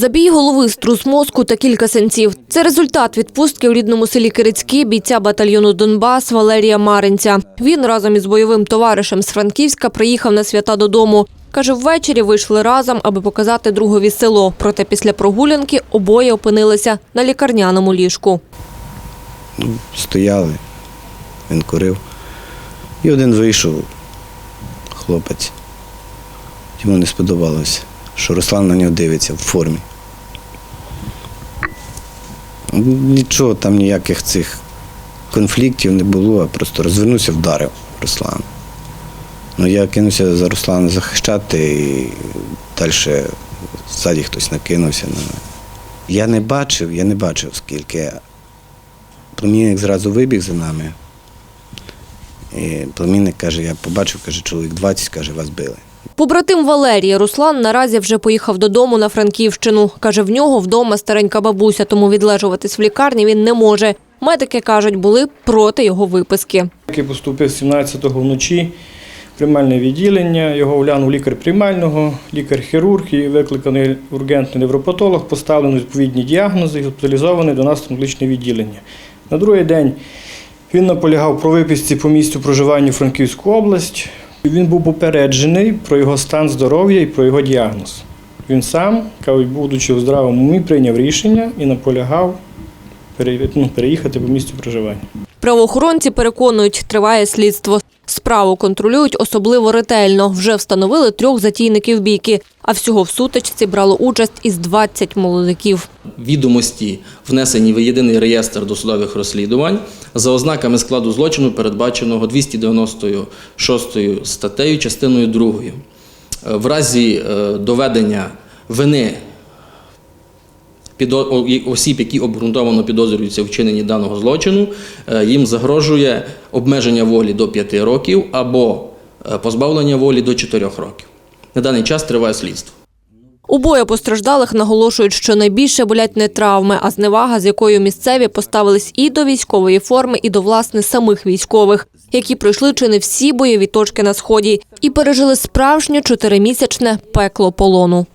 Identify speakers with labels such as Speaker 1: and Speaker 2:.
Speaker 1: Забій голови, струс мозку та кілька синців. Це результат відпустки у рідному селі Кирицькі бійця батальйону Донбас Валерія Маринця. Він разом із бойовим товаришем з Франківська приїхав на свята додому. Каже, ввечері вийшли разом, аби показати другові село. Проте після прогулянки обоє опинилися на лікарняному ліжку.
Speaker 2: стояли, він курив. І один вийшов, хлопець. Йому не сподобалося, що Руслан на нього дивиться в формі. Нічого там ніяких цих конфліктів не було, а просто розвернувся, вдарив Руслана. Ну, я кинувся за Руслана захищати і далі ззаді хтось накинувся на мене. Я не бачив, я не бачив, скільки. Племінник зразу вибіг за нами. І племінник каже, я побачив, каже, чоловік 20, каже, вас били.
Speaker 1: Побратим Валерія Руслан наразі вже поїхав додому на Франківщину. Каже, в нього вдома старенька бабуся, тому відлежуватись в лікарні він не може. Медики кажуть, були проти його виписки.
Speaker 3: який поступив 17-го вночі в приймальне відділення. Його оглянув лікар приймального, лікар-хірург і викликаний ургентний невропатолог, поставлено відповідні діагнози і госпіталізований до нас стоматологічне відділення. На другий день він наполягав про виписці по місцю проживання Франківську область. Він був попереджений про його стан здоров'я і про його діагноз. Він сам, будучи у здравому умі, прийняв рішення і наполягав ну, переїхати по місцю проживання.
Speaker 1: Правоохоронці переконують, триває слідство. Справу контролюють особливо ретельно. Вже встановили трьох затійників бійки, а всього в сутичці брало участь із 20 молодиків.
Speaker 4: відомості внесені в єдиний реєстр досудових розслідувань за ознаками складу злочину, передбаченого 296 статтею частиною 2. В разі е, доведення вини осіб, які обґрунтовано підозрюються в вчиненні даного злочину, е, їм загрожує обмеження волі до 5 років або е, позбавлення волі до 4 років. На даний час триває слідство.
Speaker 1: Обоє постраждалих наголошують, що найбільше болять не травми, а зневага, з якою місцеві поставились і до військової форми, і до власне самих військових, які пройшли чи не всі бойові точки на сході і пережили справжнє чотиримісячне пекло полону.